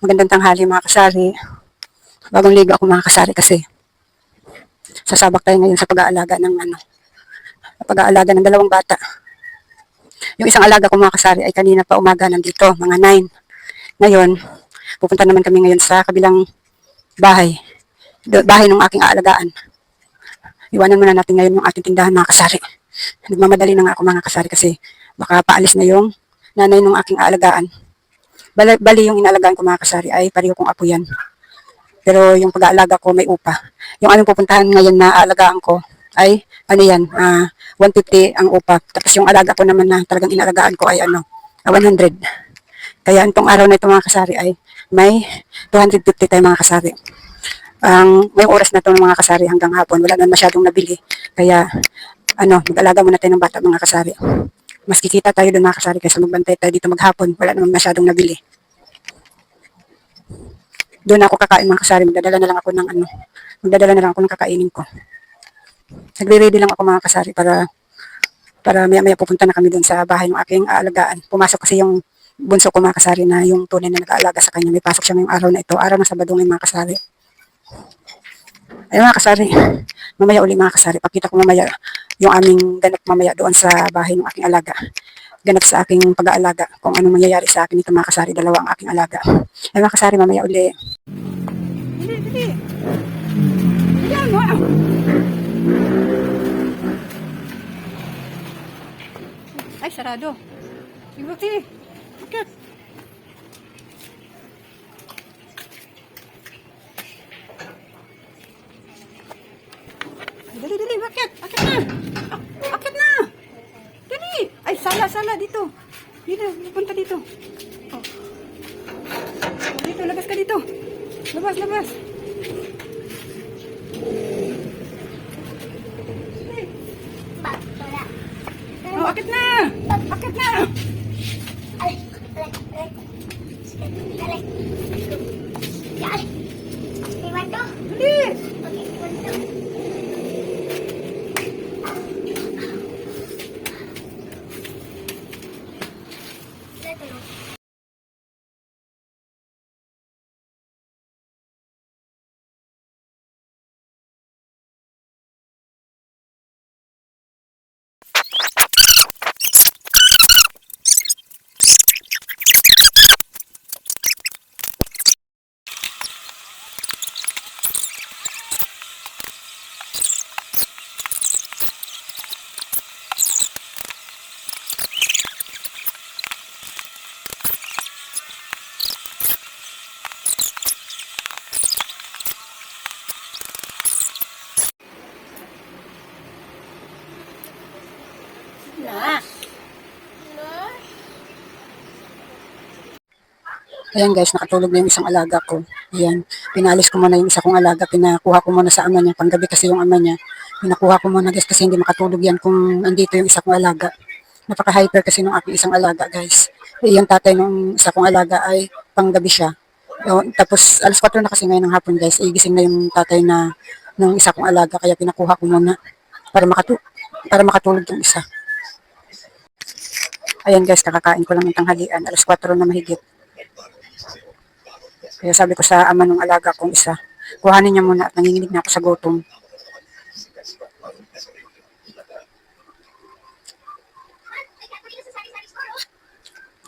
Magandang tanghali mga kasari. Bagong ligo ako mga kasari kasi sasabak tayo ngayon sa pag-aalaga ng ano, pag-aalaga ng dalawang bata. Yung isang alaga ko mga kasari ay kanina pa umaga nandito, mga 9. Ngayon, pupunta naman kami ngayon sa kabilang bahay. Bahay ng aking aalagaan. Iwanan muna natin ngayon yung ating tindahan mga kasari. Nagmamadali na nga ako mga kasari kasi baka paalis na yung nanay ng aking aalagaan. Bali, bali yung inaalagaan ko mga kasari ay pareho kong apo yan. Pero yung pag-aalaga ko may upa. Yung aming pupuntahan ngayon na aalagaan ko ay ano yan, ah 150 ang upa. Tapos yung alaga ko naman na talagang inaalagaan ko ay ano, ah, 100. Kaya itong araw na ito mga kasari ay may 250 tayo mga kasari. Ang may oras na ito ng mga kasari hanggang hapon, wala na masyadong nabili. Kaya ano, mag-alaga muna tayo ng bata mga kasari. Mas kikita tayo doon mga kasari kaysa magbantay tayo dito maghapon. Wala naman masyadong nabili. Doon ako kakain mga kasari. Magdadala na lang ako ng ano. Magdadala na lang ako ng kakainin ko. Nagre-ready lang ako mga kasari para para maya maya pupunta na kami doon sa bahay ng aking aalagaan. Pumasok kasi yung bunso ko mga kasari na yung tunay na nag-aalaga sa kanya. May pasok siya ngayong araw na ito. Araw ng Sabado ngayon mga kasari. Ay mga kasari, mamaya uli mga kasari, pakita ko mamaya yung aming ganap mamaya doon sa bahay ng aking alaga. Ganap sa aking pag-aalaga, kung anong mangyayari sa akin ito mga kasari, dalawa ang aking alaga. Ay mga kasari, mamaya uli. Dili, dili. Wow. Ay, sarado. Ibuti. Bakit? Dali, dali, bakit? Akit na! Ak- Akit na! Dali! Ay, sala, sala, dito. Dito, punta dito. Oh. Dito, labas ka dito. Labas, labas. Oh, akit na! Akit na! Ayan guys, nakatulog na yung isang alaga ko. Ayan, pinalis ko muna yung isa kong alaga, pinakuha ko muna sa ama niya, panggabi kasi yung ama niya. Pinakuha ko muna guys kasi hindi makatulog yan kung andito yung isa kong alaga. Napaka-hyper kasi nung aking isang alaga guys. Yung tatay nung isa kong alaga ay panggabi siya. O, tapos alas 4 na kasi ngayon ng hapon guys, eh, gising na yung tatay na nung isa kong alaga kaya pinakuha ko muna para makatu para makatulog yung isa. Ayan guys, kakakain ko lang ng tanghalian. Alas 4 na mahigit. Kaya sabi ko sa ama ng alaga kong isa, kuhanin niya muna at nanginginig na ako sa gutom.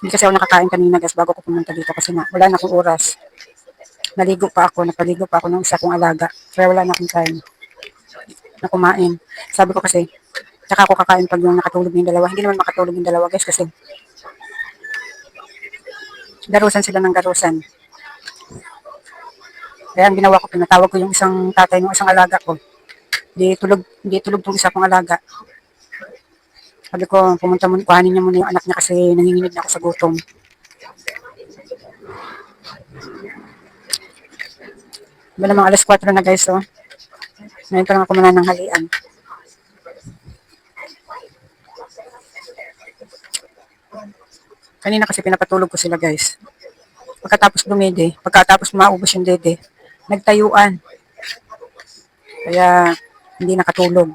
Hindi kasi ako nakakain kanina guys bago ko pumunta dito kasi nga wala na akong oras. Naligo pa ako, napaligo pa ako ng isa kong alaga. Kaya wala na akong time na kumain. Sabi ko kasi, tsaka ako kakain pag yung nakatulog yung dalawa. Hindi naman makatulog yung dalawa guys kasi garusan sila ng garusan. Kaya ang ginawa ko, pinatawag ko yung isang tatay ng isang alaga ko. Di tulog, di tulog tong isa kong alaga. Sabi ko, pumunta mo, kuhanin niya muna yung anak niya kasi nanginginig na ako sa gutom. Wala mga alas 4 na guys, oh. Ngayon pa lang ako manananghalian. Kanina kasi pinapatulog ko sila guys. Pagkatapos dumede, pagkatapos maubos yung dede, nagtayuan. Kaya hindi nakatulog.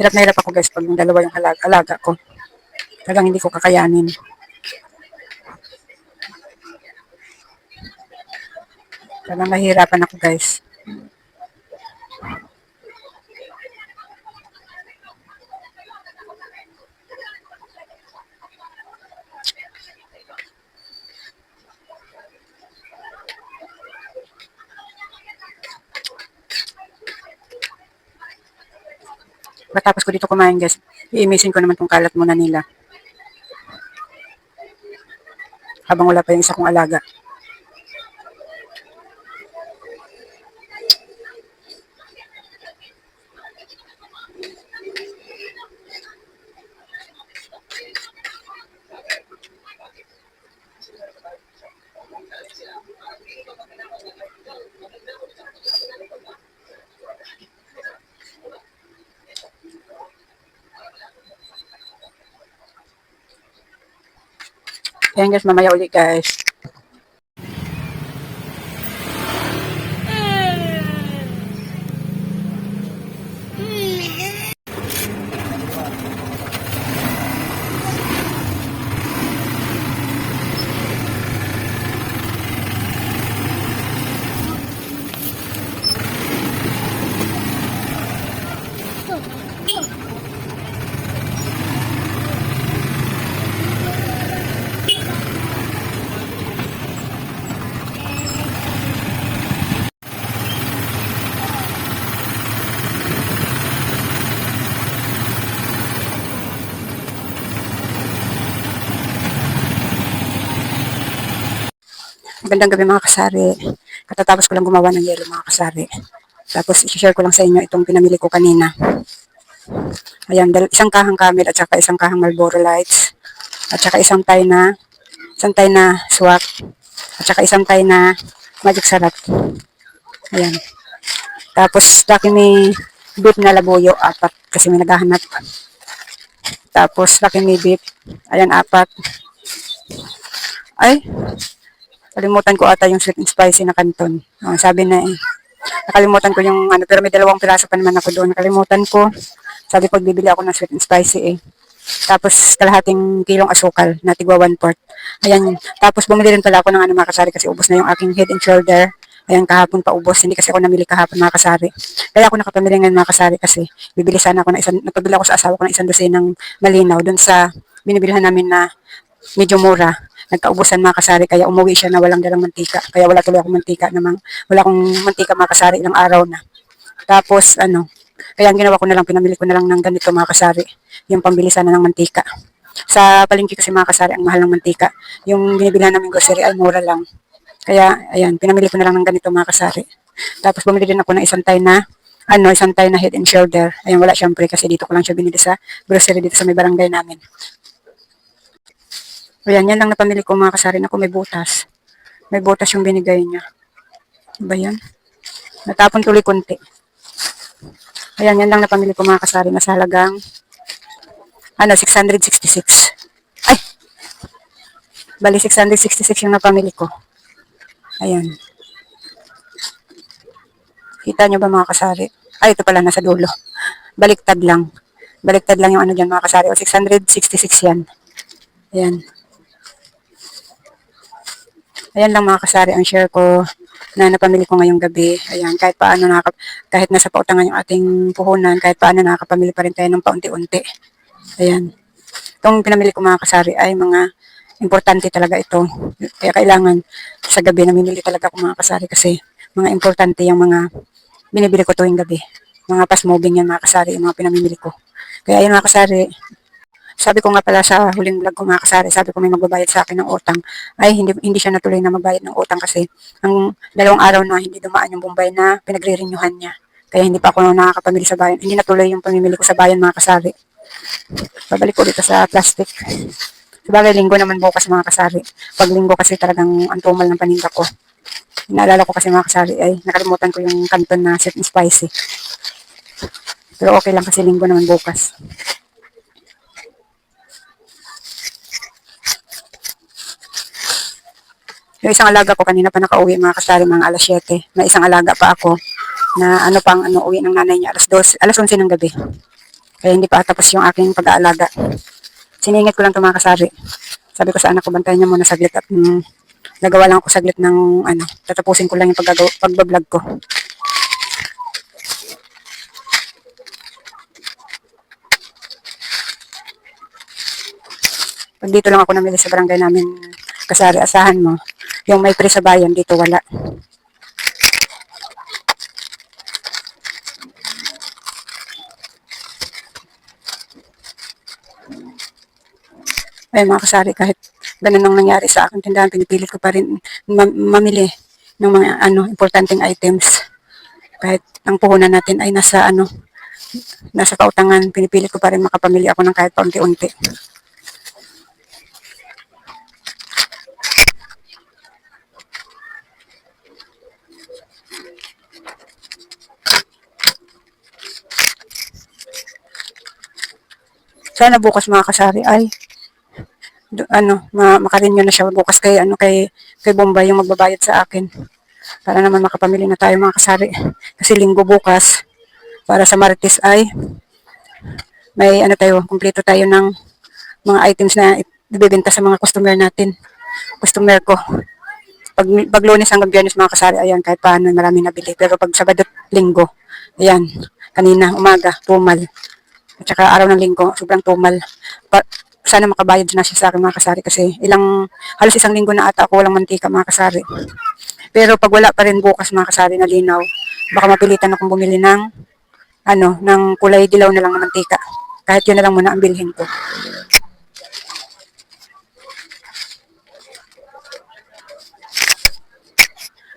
Hirap na hirap ako guys pag yung dalawa yung alaga, alaga ko. Talagang hindi ko kakayanin. Talagang nahihirapan ako guys. Matapos ko dito kumain guys, i-imisin ko naman tong kalat muna nila. Habang wala pa yung isa kong alaga. Ayan guys, mamaya ulit guys. Magandang gabi mga kasari. Katatapos ko lang gumawa ng yelo mga kasari. Tapos i-share ko lang sa inyo itong pinamili ko kanina. Ayan, isang kahang camel at saka isang kahang Marlboro Lights. At saka isang tay na isang tay na swak. At saka isang tay na magic sarap. Ayan. Tapos laki may beef na labuyo, apat kasi may naghahanap. Tapos laki may beef. Ayan, apat. Ay, Kalimutan ko ata yung sweet and spicy na kanton. Ah, sabi na eh. Nakalimutan ko yung ano, pero may dalawang piraso pa naman ako doon. Nakalimutan ko. Sabi ko, bibili ako ng sweet and spicy eh. Tapos kalahating kilong asukal na tigwa one fourth. Ayan. Tapos bumili rin pala ako ng ano mga kasari kasi ubos na yung aking head and shoulder. Ayan, kahapon pa ubos. Hindi kasi ako namili kahapon mga kasari. Kaya ako nakapamili ngayon mga kasari kasi bibili sana ako ng isang, napabili ako sa asawa ko ng isang dosen ng malinaw doon sa binibilihan namin na medyo mura. Nagkaubusan mga kasari kaya umuwi siya na walang dalang mantika. Kaya wala tuloy akong mantika namang wala akong mantika mga kasari ilang araw na. Tapos ano, kaya ang ginawa ko na lang, pinamili ko na lang ng ganito mga kasari. Yung pambili sana ng mantika. Sa palengke kasi mga kasari, ang mahal ng mantika. Yung binibilhan namin grocery ay mura lang. Kaya, ayan, pinamili ko na lang ng ganito mga kasari. Tapos bumili din ako ng isang tay na, ano, isang tay na head and shoulder. Ayan, wala syempre kasi dito ko lang siya binili sa grocery dito sa may barangay namin. Ayan, yan lang napamili ko mga kasari na may butas. May butas yung binigay niya. Ba yan? Natapon tuloy konti. Ayan, yan lang napamili ko mga kasari na sa halagang ano, 666. Ay! Bali, 666 yung napamili ko. Ayan. Kita nyo ba mga kasari? Ay, ito pala, nasa dulo. Baliktad lang. Baliktad lang yung ano dyan mga kasari. O, 666 yan. Ayan. Ayan lang mga kasari ang share ko na napamili ko ngayong gabi. Ayan, kahit paano nakaka, kahit nasa pautangan yung ating puhunan, kahit paano nakakapamili pa rin tayo ng paunti-unti. Ayan. Itong pinamili ko mga kasari ay mga importante talaga ito. Kaya kailangan sa gabi namimili talaga ako mga kasari kasi mga importante yung mga binibili ko tuwing gabi. Mga fast moving yan mga kasari, yung mga pinamimili ko. Kaya yun mga kasari, sabi ko nga pala sa huling vlog ko mga kasari, sabi ko may magbabayad sa akin ng utang. Ay, hindi, hindi siya natuloy na magbayad ng utang kasi ang dalawang araw na hindi dumaan yung Bombay na pinagre-renewyhan niya. Kaya hindi pa ako nakakapamili sa bayan. Hindi natuloy yung pamimili ko sa bayan mga kasari. Babalik ko dito sa plastic. Sabagay, linggo naman bukas mga kasari. Pag linggo kasi talagang ang tumal ng paninda ko. Inaalala ko kasi mga kasari ay nakalimutan ko yung kanton na sweet and spicy. Pero okay lang kasi linggo naman bukas. Yung isang alaga ko kanina pa nakauwi mga kasari mga alas 7. May isang alaga pa ako na ano pang ano uwi ng nanay niya alas 12, alas 11 ng gabi. Kaya hindi pa tapos yung aking pag-aalaga. Siningit ko lang ito mga kasari. Sabi ko sa anak ko, bantayan niya muna saglit at mm, nagawa lang ako saglit ng ano, tatapusin ko lang yung pagbablog ko. Pag dito lang ako namili sa barangay namin, kasari, asahan mo. Yung may pre bayan, dito wala. Ay mga kasari, kahit ganun ang nangyari sa aking tindahan, pinipilit ko pa rin ma- mamili ng mga ano importanteng items. Kahit ang puhunan natin ay nasa ano, nasa kautangan, pinipilit ko pa rin makapamili ako ng kahit paunti-unti. Sana bukas mga kasari ay do, ano, ma makarenew na siya bukas kay ano kay kay Bombay yung magbabayad sa akin. Para naman makapamili na tayo mga kasari. Kasi linggo bukas para sa Martes ay may ano tayo, kumpleto tayo ng mga items na ibebenta sa mga customer natin. Customer ko. Pag, pag lunes hanggang biyernes mga kasari, ayan, kahit paano marami nabili. Pero pag Sabado Linggo, ayan, kanina, umaga, tumal. At saka araw ng linggo, sobrang tumal. Pa, sana makabayad na siya sa akin mga kasari kasi ilang, halos isang linggo na ata ako walang mantika mga kasari. Pero pag wala pa rin bukas mga kasari na linaw, baka mapilitan akong bumili ng, ano, ng kulay dilaw na lang na mantika. Kahit yun na lang muna ang bilhin ko.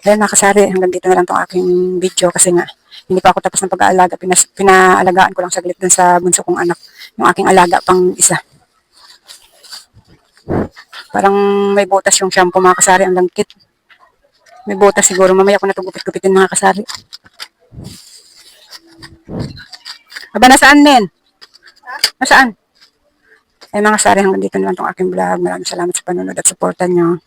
Ayan mga kasari, hanggang dito na lang tong aking video kasi nga hindi pa ako tapos ng pag-aalaga. Pinas, pinaalagaan ko lang saglit dun sa bunso kong anak. Yung aking alaga pang isa. Parang may butas yung shampoo mga kasari, ang langkit. May butas siguro, mamaya ko na ito gupit-gupitin mga kasari. Aba, nasaan men? Nasaan? Eh mga kasari, hanggang dito na lang tong aking vlog. Maraming salamat sa panonood at supportan nyo.